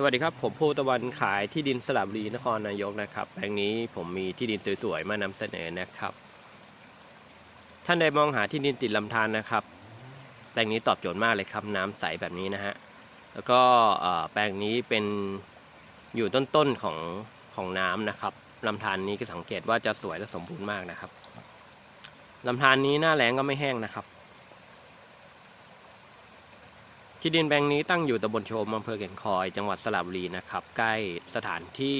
สวัสดีครับ ผมภูตะวันขายที่ดินสระบุรีนครนายกนะครับ แปลงนี้ผมมีที่ดินสวยๆ มานำเสนอนะครับ ท่านใดมองหาที่ดินติดลำธารนะครับ แปลงนี้ตอบโจทย์มากเลยครับ น้ำใสแบบนี้นะฮะ แล้วก็แปลงนี้เป็นอยู่ต้นๆของของน้ำนะครับลำธารนี้ก็สังเกตว่าจะสวยและสมบูรณ์มากนะครับลำธารนี้หน้าแล้งก็ไม่แห้งนะครับ ที่ดินแปลงนี้ตั้งอยู่ตำบลโชมอำเภอแก่งคอย จังหวัดสระบุรีนะครับ ใกล้สถานที่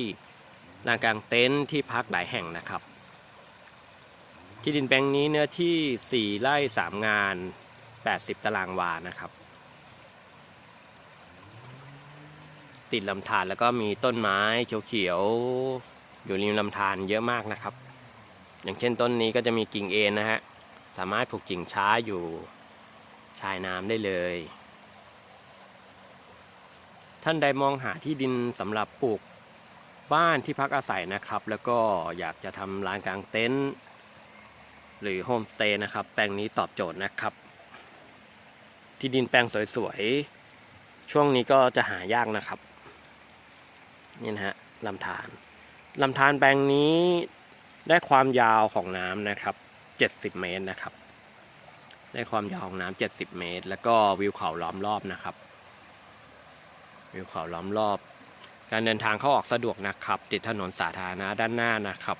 ลานกลางเต็นท์ที่พักหลายแห่งนะครับ ที่ดินแปลงนี้เนื้อที่ 4 ไร่ 3 งาน 80 ตารางวานะครับ ติดลำธารแล้วก็มีต้นไม้เขียวๆอยู่ริมลำธารเยอะมากนะครับ อย่างเช่นต้นนี้ก็จะมีกิ่งเอ็นนะฮะสามารถผูกกิ่งช้าอยู่ชายน้ำได้เลย ท่านใดมองหาที่ดินสำหรับปลูกบ้านที่พักอาศัยนะครับ แล้วก็อยากจะทำลานกลางเต็นท์หรือโฮมสเตย์นะครับ แปลงนี้ตอบโจทย์นะครับ ที่ดินแปลงสวยๆ ช่วงนี้ก็จะหายากนะครับ นี่นะฮะลำธารลำธารแปลงนี้ได้ความยาวของน้ำนะครับ 70 เมตรนะครับ ได้ความยาวของน้ำ70 เมตร แล้วก็วิวเขาล้อมรอบนะครับ วิวเขาล้อมรอบ การเดินทางเข้าออกสะดวกนะครับ ติดถนนสาธารณะด้านหน้านะครับ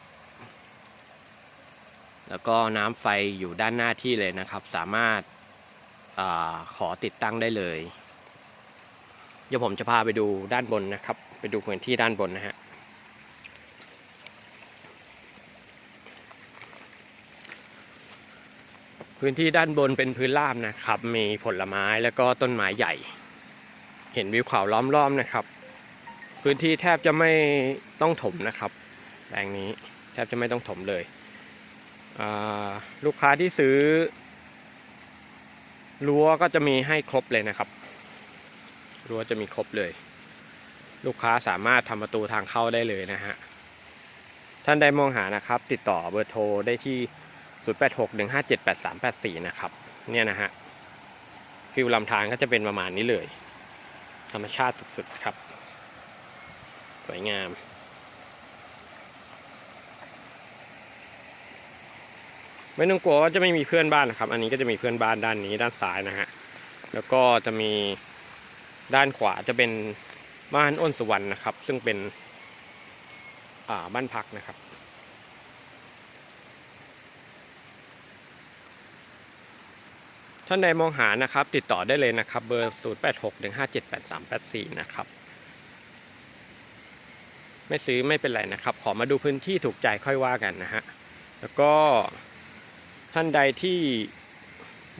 แล้วก็น้ำไฟอยู่ด้านหน้าที่เลยนะครับ สามารถอาขอติดตั้งได้เลย เดี๋ยวผมจะพาไปดูด้านบนนะครับ ไปดูพื้นที่ด้านบนนะฮะพื้นที่ด้านบนเป็นพื้นราบนะครับ มีผลไม้แล้วก็ต้นไม้ใหญ่ เห็นวิวเขาล้อมรอบนะครับ พื้นที่แทบจะไม่ต้องถมนะครับแปลงนี้แทบจะไม่ต้องถมเลยลูกค้าที่ซื้อรั้วก็จะมีให้ครบเลยนะครับรั้วจะมีครบเลย ลูกค้าสามารถทำประตูทางเข้าได้เลยนะฮะท่านใดมองหานะครับ ติดต่อเบอร์โทรได้ที่ 0861578384 นะครับ เนี่ยนะฮะฟิลลำธารก็จะเป็นประมาณนี้เลย ธรรมชาติสุดๆครับ สวยงาม ไม่ต้องกลัวว่าจะไม่มีเพื่อนบ้านนะครับ อันนี้ก็จะมีเพื่อนบ้านด้านนี้ด้านซ้ายนะฮะ แล้วก็จะมีด้านขวาจะเป็นบ้านอ้นสุวรรณนะครับ ซึ่งเป็นบ้านพักนะครับ ท่านใดมองหานะครับ ติดต่อได้เลยนะครับ เบอร์ 0 8 6 1 5 7 8 3 8 4 นะครับ ไม่ซื้อไม่เป็นไรนะครับ ขอมาดูพื้นที่ถูกใจค่อยว่ากันนะฮะ แล้วก็ท่านใดที่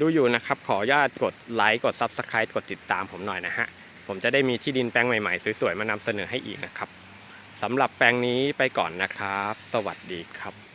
ดูอยู่นะครับ ขออนุญาตกดไลค์กด Subscribe กดติดตามผมหน่อยนะฮะ ผมจะได้มีที่ดินแปลงใหม่ๆ สวยๆ มานำเสนอให้อีกนะครับสำหรับแปลงนี้ไปก่อนนะครับ สวัสดีครับ